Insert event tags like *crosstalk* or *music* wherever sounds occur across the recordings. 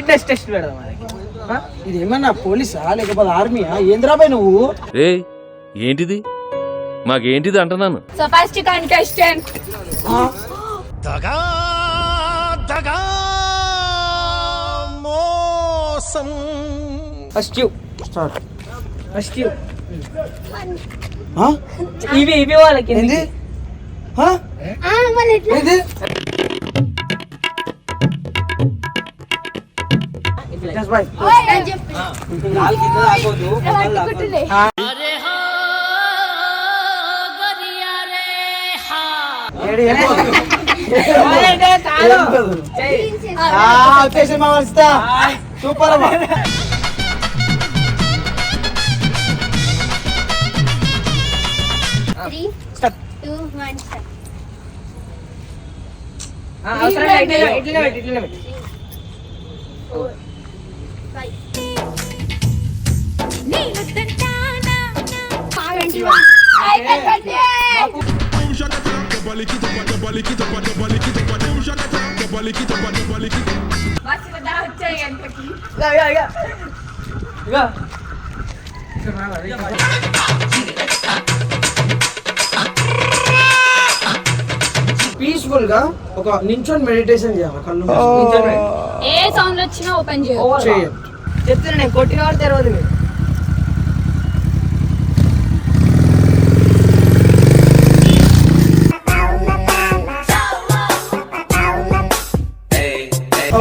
Fitness test పెడదాం మనకి? ఇది ఏమన్నా పోలీసా? లేకపోతే ఆర్మీయా? ఏంద్రాబాయ్ నువ్వు? రే ఏంటిది? మాకేంటిది అంటున్నాను? So first contestant first you start first you ఆ? ఇవి ఇవి వాళ్ళకి ఏంది? వచ్చేసి మా వస్తా సూపర్ అమ్మా అవసరం ఇట్లనే పెట్టు, ఇట్లనే పెట్టు. పీస్ఫుల్గా ఒక నించొని మెడిటేషన్ చేయాలి కళ్ళు నిల్చోని ఏ సౌండ్ వచ్చినా ఓపెన్ చేయు. ఓవర్ చేయాలి చెప్తున్నా నేను కొట్టిన వాడు తెలియదు మీరు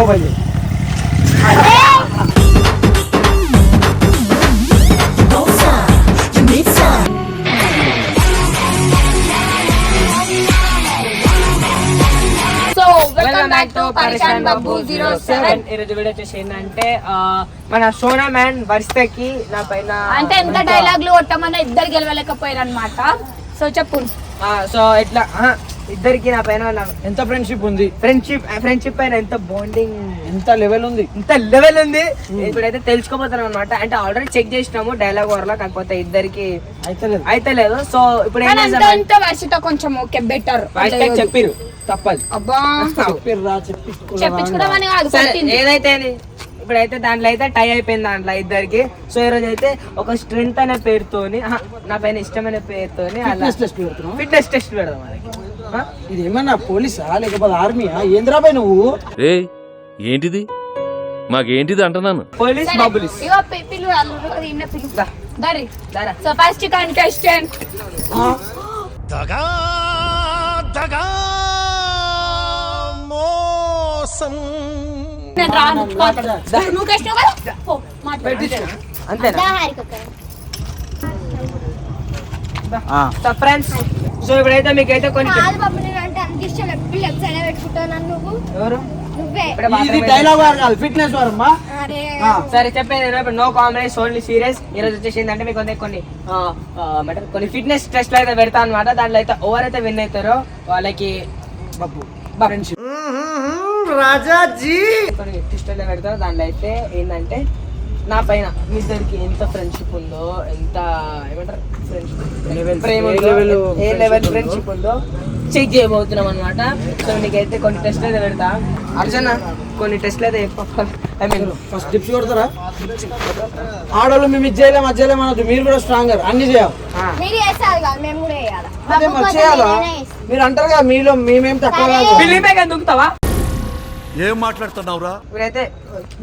ఓ భయ్య సో వెల్కమ్ బ్యాక్ టు పరిశాన్ బాబు జీరో సెవెన్ ఈ రోజు వీడియో వచ్చేసి ఏంటంటే మన సోనా మ్యాన్ వర్షకి నా పైన అంటే ఎంత డైలాగ్లు కొట్టమన్నా ఇద్దరు గెలవలేకపోయారు అనమాట సో చెప్పు. ఆ, సో ఇట్లా ఆ, ఇద్దరికి నా పైన ఎంత ఫ్రెండ్షిప్ ఉంది? ఫ్రెండ్షిప్ ఫ్రెండ్షిప్ పైన ఎంత బాండింగ్ ఎంత లెవెల్ ఉంది? ఇంత లెవెల్ ఉంది? ఇప్పుడైతే తెలుసుకోబోతున్నాం అనమాట అంటే ఆల్రెడీ చెక్ చేసినాము డైలాగ్ వరలో కాకపోతే ఇద్దరికి అయితే లేదు అయితే లేదు సో ఇప్పుడు వర్షతో కొంచెం ఓకే బెటర్ చెప్పిరు తప్పదు. అబ్బా. చెప్పిర్రా. ఏదైతే. ఇప్పుడైతే దాంట్లో అయితే టై అయిపోయింది దాంట్లో ఇద్దరికి. సో ఈ రోజు అయితే ఒక స్ట్రెంత్ అనే పేరుతోని నా పైన ఇష్టమైన పేరుతోని అలా ఫిట్నెస్ టెస్ట్ పెడుతున్నావు? ఫిట్నెస్ టెస్ట్ పెడదాం మనకి? ఇది ఏమన్నా పోలీసా? లేకపోతే ఆర్మీయా? ఏంద్రాబాయ్ నువ్వు? రే ఏంటిది? మాకేంటిది అంటున్నాను? పోలీస్ బాబులిస్ ఇగో పి- ఈయన. దరి. So first contestant? నేను రాను. నువ్వు కృష్ణ కదా? పో, మాట్లాడు. అంతేనా? సో ఫ్రెండ్స్ సో ఇప్పుడైతే మీకైతే కొన్ని కాదు బాబు నేను అంటే అంత ఇష్టం ఎప్పుడు లెఫ్ట్ సైడ్ పెట్టుకుంటాను నువ్వు ఎవరు? నువ్వే. ఇప్పుడే ఇది bathroom అయితే- డైలాగ్ వారు కాదు ఫిట్నెస్. సరే చెప్పేది నో కాంబినేస్ ఓన్లీ సీరియస్ ఈ రోజు వచ్చేసి ఏంటంటే మీకు కొన్ని కొన్ని ఫిట్నెస్ టెస్ట్ అయితే పెడతా అనమాట దాంట్లో అయితే ఎవరైతే విన్ అవుతారో వాళ్ళకి బాబు బా- ఫ్రెండ్షిప్ రాజాజీ. కొన్ని టెస్ట్ అయితే పెడతారో. దాంట్లో అయితే ఏంటంటే నా పైన మీ ఇద్దరికి ఎంత ఫ్రెండ్షిప్ ఉందో ఎంత ఏమంటారు? ఫ్రెండ్షిప్ ప్రేమ ఏ లెవెల్. ఫ్రెండ్షిప్ ఉందో? చెక్ చేయబోతున్నాం అనమాట సో నీకైతే కొన్ని టెస్ట్ అయితే పెడతా. అర్జున కొన్ని టెస్ట్లు అయితే ఐ మీన్ ఫస్ట్ టిప్స్ కొడతారా? ఆడవాళ్ళు మేము ఇది చేయలేం అది చేయలేం అనొద్దు. మీరు కూడా స్ట్రాంగర్ అన్ని చేయాలి. మీరు అంటారు కదా మీలో మేమేం తక్కువ కాదు. ఏం మాట్లాడుతున్నావురా? ఇప్పుడైతే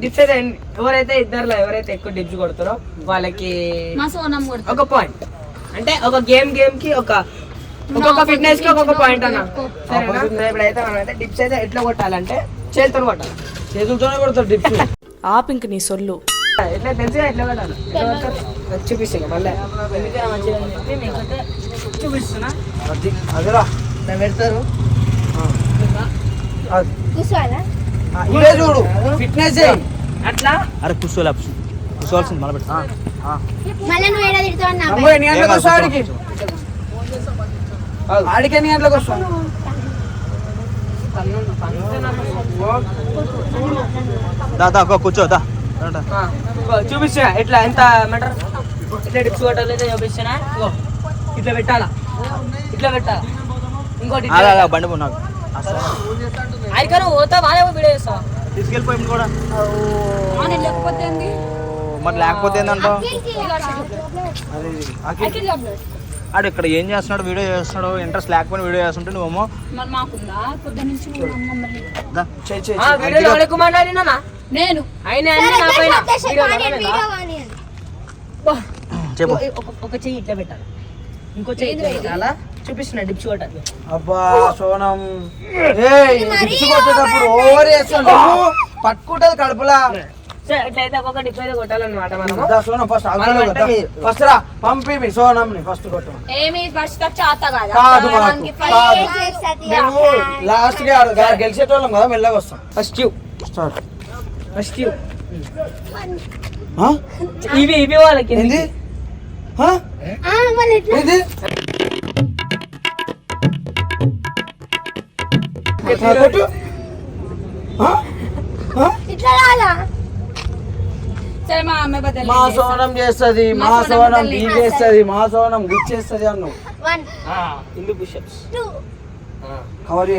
డిప్స్ అయితే ఎవరైతే ఇద్దరులో ఎవరైతే ఎక్కువ డిప్స్ కొడతారో వాళ్ళకి మా సోనం కొడుతుంది. ఒక పాయింట్ అంటే ఒక గేమ్ గేమ్కి ఒక ఒక్కొక్క ఫిట్నెస్కి ఒక్కొక్క పాయింట్ అన్న. సరేనా? ఇప్పుడైతే మనం అయితే డిప్స్ అయితే ఎట్లా కొట్టాలంటే చేతితో కొట్టాలి. చేతులతోనే కొడతారు టిప్స్ ఆపింక్ నీ సొల్లు. ఎట్లా తెలిసి ఎట్లా కొట్టాలి? ఇక మళ్ళీ. చూపిస్తున్నా. అది అదిరా. పెడతారు. అది. కూర్చోవాలా? ఆ, ఇదే చూడు. ఫిట్నెస్ అట్లా? అరే కూర్చోలే కూర్చోవాల్సింది మళ్ళీ పెట్టు మళ్ళీ నువ్వు ఏడా తిడతావు నా అమ్మో, ఎన్ని గంటలకు వస్తావు ఆడికి. ఆడికి ఎన్ని గంటలకు వస్తావు. దా దా గో, కూర్చో దా. చూపిస్తున్నా. ఎట్లా ఎంత ఏమంటారు ఇట్లా డిప్స్ కొట్టాలి ఇగో ఇట్లా పెట్టాలా? ఇట్లా పెట్టాలా? ఇంకోటి అలా అలా బండి పో పోతా వీడియో మరి లేకపోతే ఏంటంటావు ఇక్కడ ఏం చేస్తున్నాడు వీడియో చేస్తున్నాడు ఇంట్రెస్ట్ లేకపోయినా వీడియో చేస్తుంటే నువ్వు నేను. చెప్పు. ఒక చెయ్యి ఇట్లా పెట్టాలి. ఇంకో చెయ్యి అలా చూపిస్తున్నా డిప్స్ కొట్టాలి అబ్బా సోనం. ఏయ్ పిచ్చి కొట్టేటప్పుడు ఓవర్ చేస్తాను నువ్వు. పట్టుకుంటది కడుపులా. సరే ఇట్లయితే ఒక్కొక్క డిప్ అయితే కొట్టాలన్నమాట మనము. దా సోనం ఫస్ట్. ఫస్ట్ రా పంపి మీ సోనం ఫస్ట్ కొట్టు. ఏమి ఫస్ట్ చేత కాదా? మేము లాస్ట్గా గెలిచేటోళ్ళం కదా మెల్లగా వస్తాం. First start first? ఇవి ఇవి వాళ్ళకి ఏంది? మా సోనం చేస్తుంది మా సోనం బీగేస్తుంది మా సోనం గుచ్చేస్తుంది అన్నావు. ఇల్లు కవర్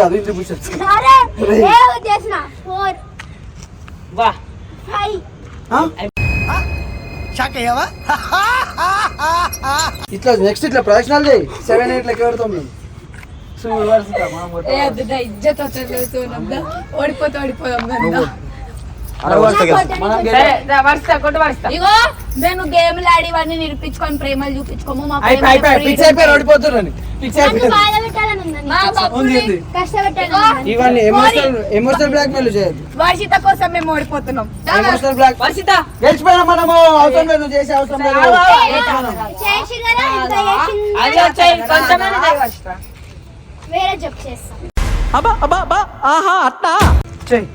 కాదు ఇల్లు పుషప్స్. *laughs* ఇట్లా నెక్స్ట్ ఇట్లా ప్రదక్షిణాలు చేయి. సెవెన్ ఎయిట్ లెక్క పెడతాం మేము. ఓడిపోతే ఓడిపోదాం ఇగో మేము గేమ్లు ఆడి ఇవన్నీ నిరూపించుకొని ప్రేమలు చూపించుకోము మా ఎమోషనల్ బ్లాక్ వర్షిత కోసం మేము ఓడిపోతున్నాం. అవసరం వేరే జాబ్ చేస్తాం. అబ్బా అబ్బా అబ్బా ఆహా అట్టా. చేయి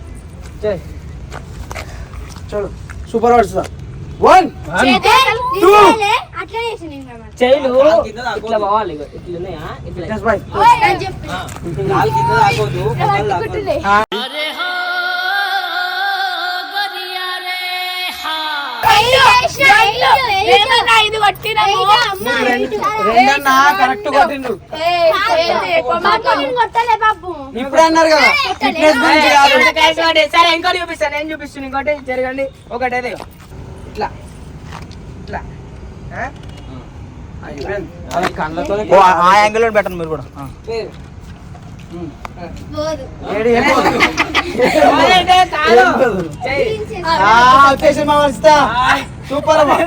చేయి. చలో సూపర్ వాడుస్తా వన్ టూ చైలు ఇట్లా పోవాలి ఇట్లున్నాయా ఇట్లా ఐదు ఇప్పుడు అన్నారు కదా. సరే ఇంకోటి చూపిస్తాను నేను చూపిస్తాను ఇంకోటి జరగండి. ఒకటి అదే. ఇట్లా. ఇట్లా. ఆ? యాంగిల్ పెట్టండి మీరు కూడా. మా వస్తా సూపర్ అమ్మా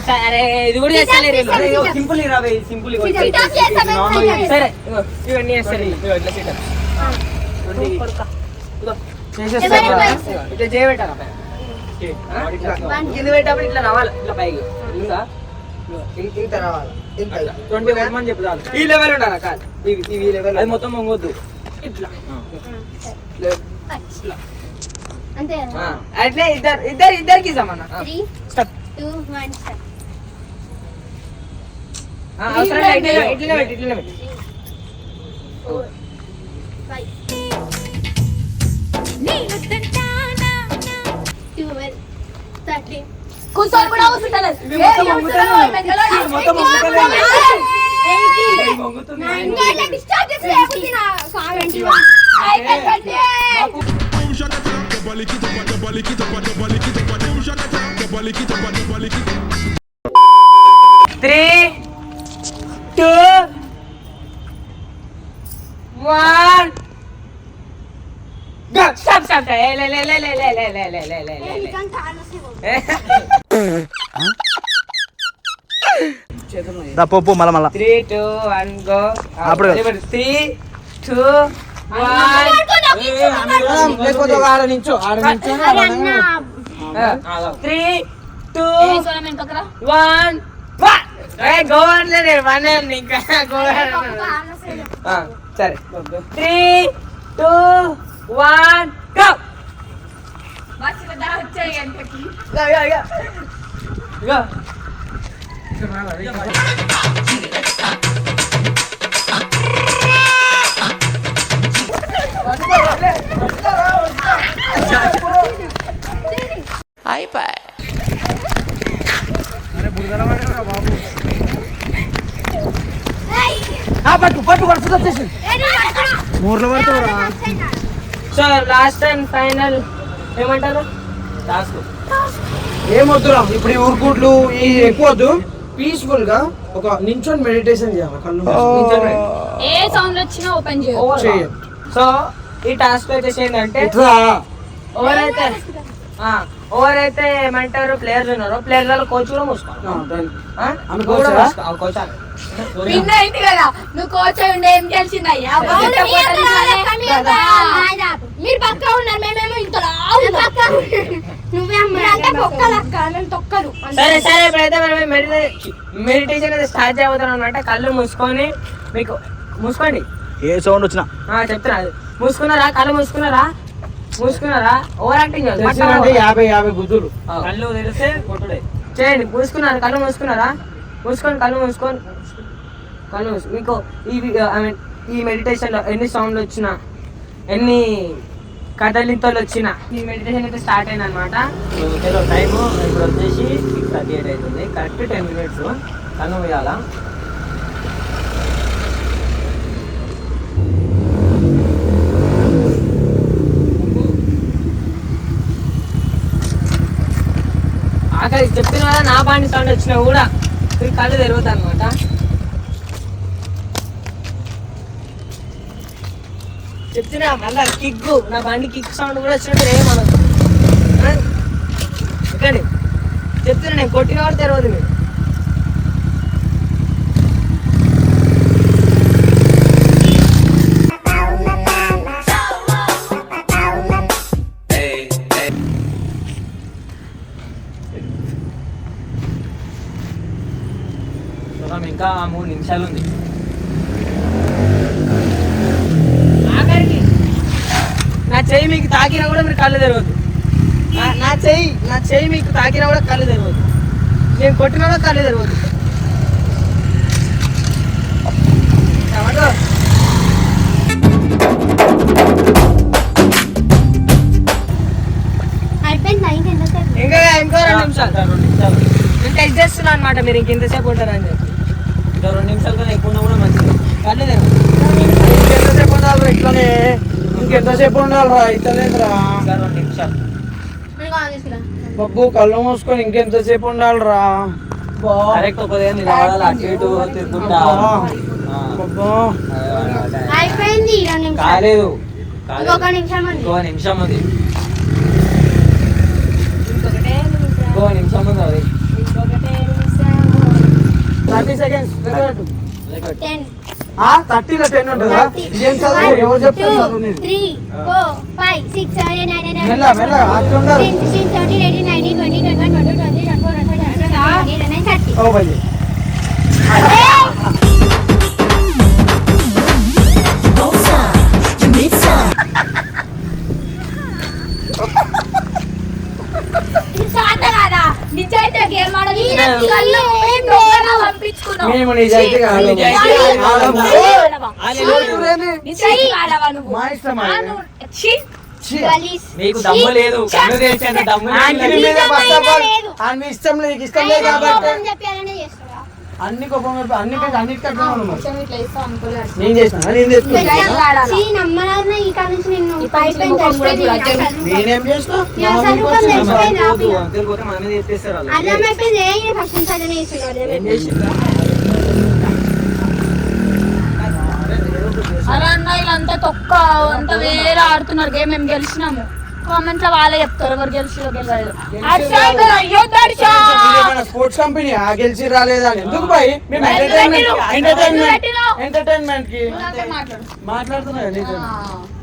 సరే ఇది కూడా చేస్తాను సింపుల్ రాబే సింపుల్ సరే ఇవన్నీ చేస్తాను ఇట్లా సీటర్ చేసేస్తాను ఇట్లా చేయబెట్టాను కింద పెట్టినప్పుడు ఇట్లా రావాలి. ఇట్లా పైకి. ఇంకా ఇగో, ఇం- ఇంత రావాలి. ఇంత ట్వంటీ వన్ అని చెప్పు చాలు. ఈ లెవెల్ ఉండాలి? కాదు. ఇవి ఇవి లెవెల్ అది మొత్తం ఇట్లా. ఆ, అట్లే ఇద్దరు ఇద్దరు ఇద్దరికి సమాన అవసరం ఇట్లనే పెట్టి. ఇట్లనే పెట్టి ట్యూబెల్ థర్టీన్ కొంచెం కూడా అవసరం three two one stop stop లే లే లే లే లే లే లే లే లే లే లే లే దా పో పో మళ్ళా మళ్ళా త్రీ టూ వన్ గో అప్పుడు. త్రీ టూ వన్ లేకపోతే ఒక ఆడ నించో ఆడ నించో త్రీ టూ ఏ, సోనం వెనకకు రా. వన్ గోవన్ లేదు వన్ ఇంకా గోవన్ సరే three two One, go! Masih pada yang kaki. Go, go, go. Go. అయిపోయి పట్టు పట్టు కొడుతుంది మూర్లో పడుతుంది సో లాస్ట్ అండ్ ఫైనల్ ఏమంటారు? లాస్ట్ ఏమొద్దురా ఇప్పుడు ఈ ఊరుకుట్లు ఈ ఎక్కువ వద్దు పీస్ఫుల్గా ఒక నించొని మెడిటేషన్ చేయాలి కళ్ళు మూసుకొని. ఏ సౌండ్ వచ్చినా ఓపెన్ చేయు. చెయ్యి. సో ఈ టాస్క్ వచ్చేసి ఏంటంటే ఇట్లా ఎవరైతే ఆ, ఎవరైతే ఏమంటారు ప్లేయర్స్ ఉన్నారో ప్లేయర్లలో కోచ్ కూడా. విన్ అయింది కదా నువ్వు కోచ్ ఉండే ఏం. మీరు పక్క ఉన్నారు మేమేమో ఇంత సరే సరే. ఇప్పుడైతే మనం మెడిటేషన్ అయితే స్టార్ట్ చేయబోతున్నాం అనమాట కళ్ళు మూసుకొని మీకు మూసుకోండి. ఏ సౌండ్ వచ్చినా. ఆ, చెప్తున్నా. మూసుకున్నారా? కళ్ళు మూసుకున్నారా? మూసుకున్నారా ఓవర్ యాక్టింగ్. తెలిసిందంటే యాభై యాభై గుద్దులు. కళ్ళు తెరిస్తే కొట్టుడే. చేయండి మూసుకున్నారు కళ్ళు మూసుకున్నారా? మూసుకొని కళ్ళు మూసుకొని. కళ్ళు మూసు మీకు ఈ ఐ మీన్ ఈ మెడిటేషన్లో ఎన్ని సౌండ్లు వచ్చినా ఎన్ని కదలింతలు వచ్చినా ఈ మెడిటేషన్ అయితే స్టార్ట్ అయింది అనమాట టైం ఇప్పుడు వచ్చేసి సిక్స్ థర్టీ ఎయిట్ అవుతుంది. కరెక్ట్ టెన్ మినిట్స్ కళ్ళు వేయాలా ఆఖరి చెప్పిన వల్ల నా బాణి సౌండ్ వచ్చినా కూడా మీ కళ్ళు తెరుగుతా అనమాట చెప్తున్నా మళ్ళా కిక్ నా బండి కిక్ సౌండ్ కూడా వచ్చినట్టు ఏమనదు ఆ? చెప్తున్నా నేను కొట్టిన కూడా తెరవదు మీరు. ఇంకా మూడు నిమిషాలు ఉంది. నా చెయ్యి మీకు తాకినా కూడా మీరు కళ్ళు తెరవద్దు. నా చెయ్యి నా చెయ్యి మీకు తాకినా కూడా కళ్ళు తెరవద్దు. నేను కొట్టినా కూడా కళ్ళు తెరవద్దు. ఇంకా ఇంకా రెండు నిమిషాలు. రెండు నిమిషాలు నేను టెస్ట్ చేస్తున్నా అనమాట మీరు ఇంకెంతసేపు ఉంటారని చెప్పి. ఇంకా రెండు నిమిషాలు కన్నా ఎక్కువ ఉన్నా కూడా మంచిది. కళ్ళు తెరవద్దు ఇంకెంతసేపు ఉండాలి ఇట్లానే ఇంకెంతసేపు ఉండాలిరా ఇట్లనేదిరా ఇంకా రెండు నిమిషాలు. బబ్బు కళ్ళు మూసుకొని ఇంకెంతసేపు ఉండాలిరా? కరెక్ట్ ఒక దగ్గర నిలబడాలి అటు ఇటు తిరుగుతుంటా ఆ. బబ్బు అయిపోయింది రెండు నిమిషాలు. కాలేదు. ఇంకొక నిమిషం ఉంది. ఇంకో నిమిషం ఉంది. ఇంకొకటే నిమిషం ఇంకో నిమిషం ఉంది అది థర్టీ సెకండ్స్ టెన్ థర్టీలో టెన్ ఉంటుందా ఏం చదువు ఎవరు చెప్తారు మెల్ల మెల్ల అట్లా ఉండాలి ten sixteen seventeen eighteen nineteen twenty twenty one twenty twenty twenty four twenty five twenty twenty nine thirty ఓ కాదా నిజాయితీ గేమ్ ఆడదు ఈ కళ్ళు మేము నిజాయితీ కాదు నిజాయితీ కాదు. ఆడవా? చూడురేంది? నిజాయితీ ఆడవా నువ్వు మా ఇష్టం ఆ, అది. నువ్వు ఛీ, ఛీ. గలీజ్ మీకు దమ్ము లేదు కన్ను తెరిచేంత దమ్ము ఆంటీ లేదు. మీద. ఆమె ఇష్టం లేదు ఇష్టం లేదు కాబట్టి చెప్పాలనే అన్ని కోపం అన్నిటికీ. నేను చేసిన నేను. నేనేం చేసిన? అరే అన్న వీళ్ళంతా తొక్క అంతా వేరే ఆడుతున్నారు గేమ్ మేము గెలిచినాము? కామెంట్స్లో వాళ్ళే చెప్తారు. ఎవరు గెలిచిరో గెలవలేదు. అర్షా ఇక్కడ అయ్యో దర్శా స్పోర్ట్స్ కంపెనీ ఆ గెలిచి ఎందుకు మేము ఎంటర్టైన్మెంట్? ఎంటర్టైన్మెంట్? ఎంటర్టైన్మెంట్కి. మాట్లాడుతున్నా